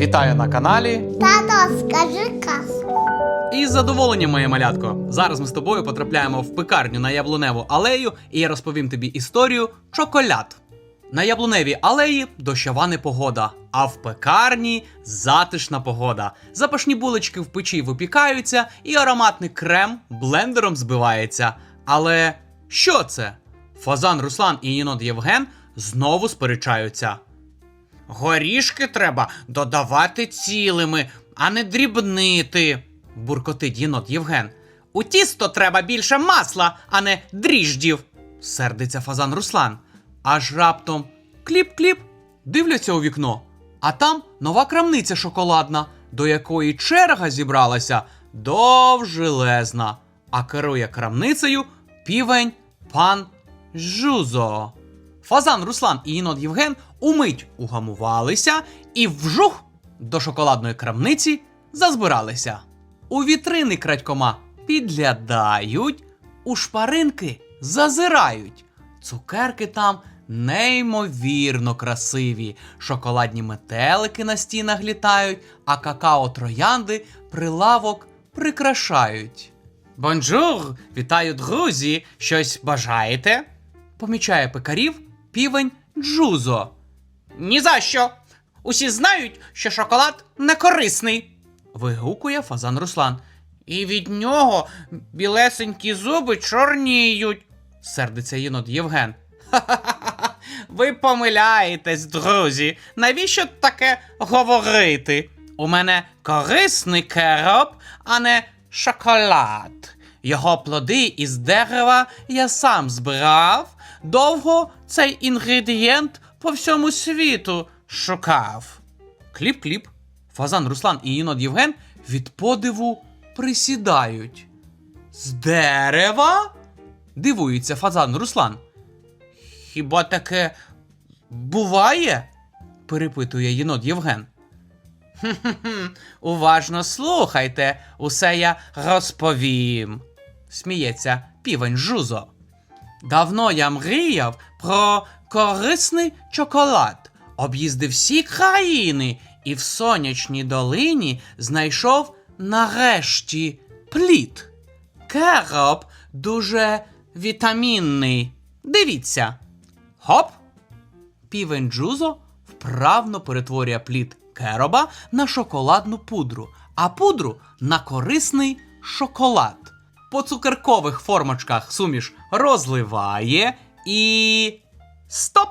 Вітаю на каналі. Тато, скажи казку. Із задоволенням, моє малятко. Зараз ми з тобою потрапляємо в пекарню на яблуневу алею, і я розповім тобі історію чоколяд. На яблуневій алеї дощова непогода, а в пекарні затишна погода. Запашні булочки в печі випікаються, і ароматний крем блендером збивається. Але що це? Фазан Руслан і Єнот Євген знову сперечаються. Горішки треба додавати цілими, а не дрібнити, буркотить єнот Євген. У тісто треба більше масла, а не дріждів, сердиться фазан Руслан. Аж раптом кліп-кліп, дивляться у вікно. А там нова крамниця шоколадна, до якої черга зібралася довжелезна, а керує крамницею півень пан Жузо. Фазан Руслан і Єнот Євген умить угамувалися і вжух до шоколадної крамниці зазбиралися. У вітрини крадькома підглядають, у шпаринки зазирають. Цукерки там неймовірно красиві. Шоколадні метелики на стінах літають, а какао-троянди прилавок прикрашають. Бонжур! Вітаю, друзі! Щось бажаєте? помічає пекарів півень Джузо. Ні за що! Усі знають, що шоколад не корисний. вигукує фазан Руслан. І від нього білесенькі зуби чорніють, сердиться єнот Євген. Ха-ха-ха, ви помиляєтесь, друзі. Навіщо таке говорити? У мене корисний кероп, а не шоколад. Його плоди із дерева я сам збирав. Довго цей інгредієнт по всьому світу шукав. Кліп-кліп. Фазан Руслан і Єнот Євген від подиву присідають. З дерева? Дивується фазан Руслан. Хіба таке буває? перепитує єнот Євген. Уважно слухайте, усе я розповім, сміється півень Жузо. Давно я мріяв про корисний чоколад, об'їздив всі країни і в сонячній долині знайшов нарешті плід. Кероп дуже вітамінний. Дивіться. Хоп! Півень Джузо вправно перетворює плід кероба на шоколадну пудру, а пудру на корисний шоколад. По цукеркових формочках суміш розливає і. Стоп!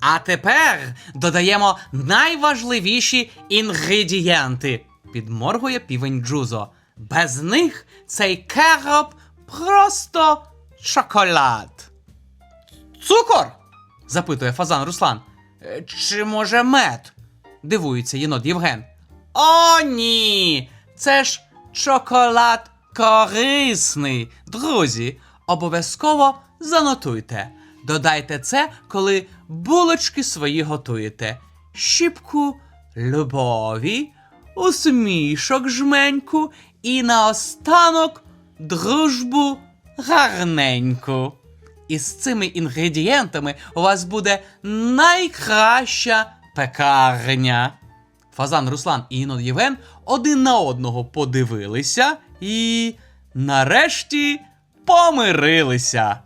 А тепер додаємо найважливіші інгредієнти. Підморгує півень Джузо. Без них цей кероб просто шоколад. Цукор? запитує фазан Руслан. «Е, Чи може мед? дивується єнот Євген. О, ні! Це ж чоколад корисний. Друзі, обов'язково занотуйте. Додайте це, коли булочки свої готуєте. Щіпку любові, усмішок жменьку і наостанок дружбу гарненьку. І з цими інгредієнтами у вас буде найкраща пекарня. Фазан Руслан і Інон Євген один на одного подивилися і нарешті помирилися.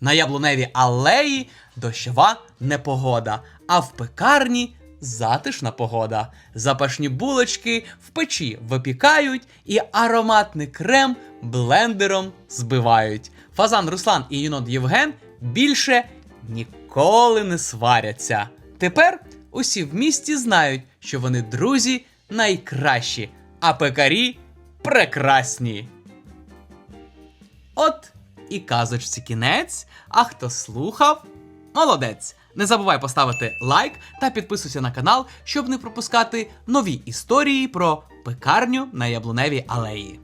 На яблуневій алеї дощова непогода, а в пекарні затишна погода. Запашні булочки в печі випікають і ароматний крем блендером збивають. Фазан Руслан і Єнот Євген більше ніколи не сваряться. Тепер усі в місті знають, що вони друзі найкращі, а пекарі прекрасні. От і казочці кінець. А хто слухав, молодець! Не забувай поставити лайк та підписуйся на канал, щоб не пропускати нові історії про пекарню на яблуневій алеї.